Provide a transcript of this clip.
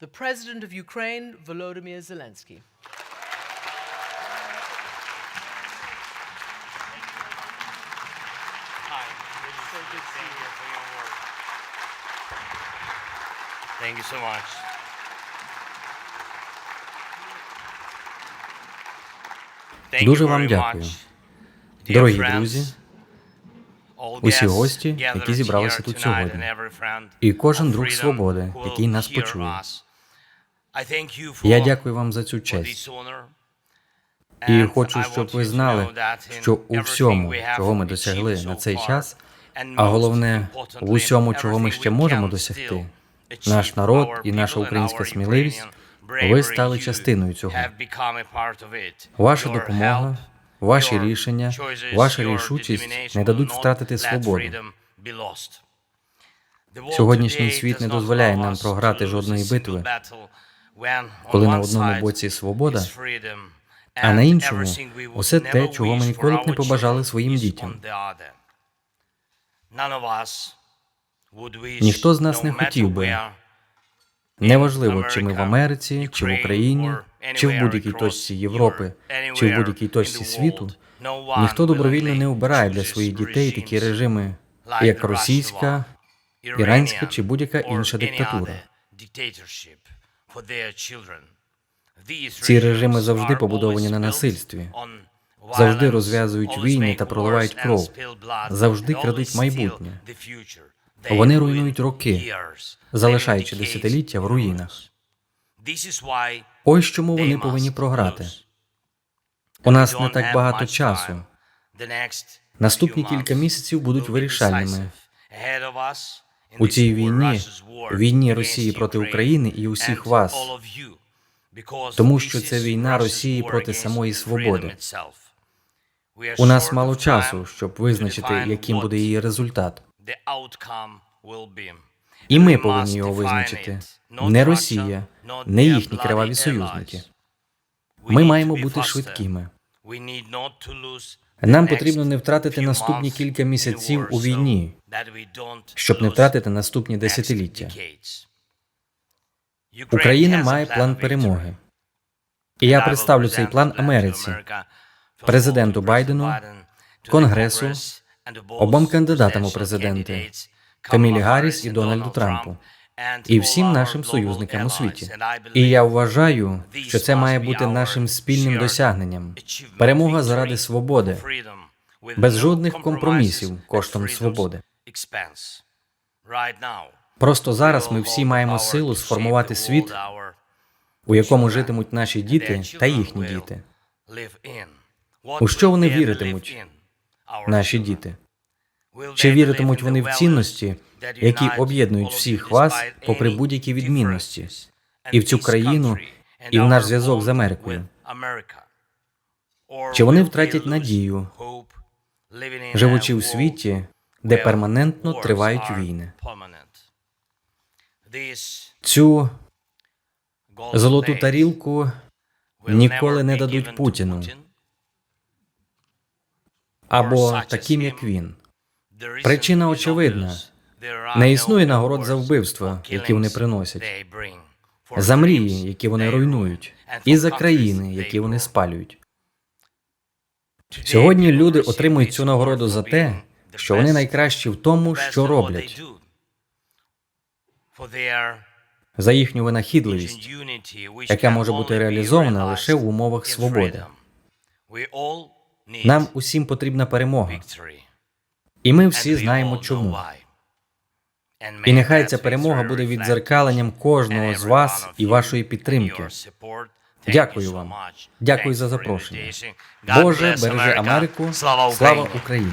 the President of Ukraine, Volodymyr Zelensky. Hi, it's so good to see you for your work. Thank you so much. Thank Дуже you вам very дякую. much, dear Дорогі friends, друзі, all усі guests гості, gathered які зібралися тут сьогодні, and every friend і кожен друг свободи, який нас почує. us. I thank you for- Я дякую вам за цю честь. І хочу, щоб ви знали, що у всьому, чого ми досягли на цей час, а головне, в усьому, чого ми ще можемо досягти, наш народ і наша українська сміливість, ви стали частиною цього. Ваша допомога, ваші рішення, ваша рішучість не дадуть втратити свободу. Сьогоднішній світ не дозволяє нам програти жодної битви, коли на одному боці свобода, а на іншому усе те, чого ми ніколи б не побажали своїм дітям. Ніхто з нас не хотів би, Неважливо, чи ми в Америці, чи в Україні, чи в будь-якій точці Європи, чи в будь-якій точці світу, ніхто добровільно не обирає для своїх дітей такі режими, як російська, іранська чи будь-яка інша диктатура. Ці режими завжди побудовані на насильстві, завжди розв'язують війни та проливають кров, завжди крадуть майбутнє. Вони руйнують роки, залишаючи десятиліття в руїнах. Ось чому вони повинні програти. У нас не так багато часу. Наступні кілька місяців будуть вирішальними. У цій війні, війні Росії проти України і усіх вас, тому що це війна Росії проти самої свободи. У нас мало часу, щоб визначити, яким буде її результат. І ми повинні його визначити. Не Росія, не їхні криваві союзники. Ми маємо бути швидкими. Нам потрібно не втратити наступні кілька місяців у війні, щоб не втратити наступні десятиліття. Україна має план перемоги. І я представлю цей план Америці, президенту Байдену, Конгресу, обом кандидатам у президенти, Камілі Гарріс і Дональду Трампу, і всім нашим союзникам у світі. І я вважаю, що це має бути нашим спільним досягненням. Перемога заради свободи, без жодних компромісів коштом свободи. Просто зараз ми всі маємо силу сформувати світ, у якому житимуть наші діти та їхні діти. У що вони віритимуть, Наші діти. Чи віритимуть вони в цінності, які об'єднують всіх вас попри будь-які відмінності, і в цю країну, і в наш зв'язок з Америкою? Чи вони втратять надію, живучи у світі, де перманентно тривають війни? Цю золоту тарілку ніколи не дадуть Путіну. Або таким, як він. Причина очевидна. Не існує нагород за вбивства, які вони приносять, за мрії, які вони руйнують, і за країни, які вони спалюють. Сьогодні люди отримують цю нагороду за те, що вони найкращі в тому, що роблять, за їхню винахідливість, яка може бути реалізована лише в умовах свободи. Нам усім потрібна перемога, і ми всі знаємо чому. І нехай ця перемога буде віддзеркаленням кожного з вас і вашої підтримки. Дякую вам. Дякую за запрошення. Боже, бережи Америку. Слава Слава Україні.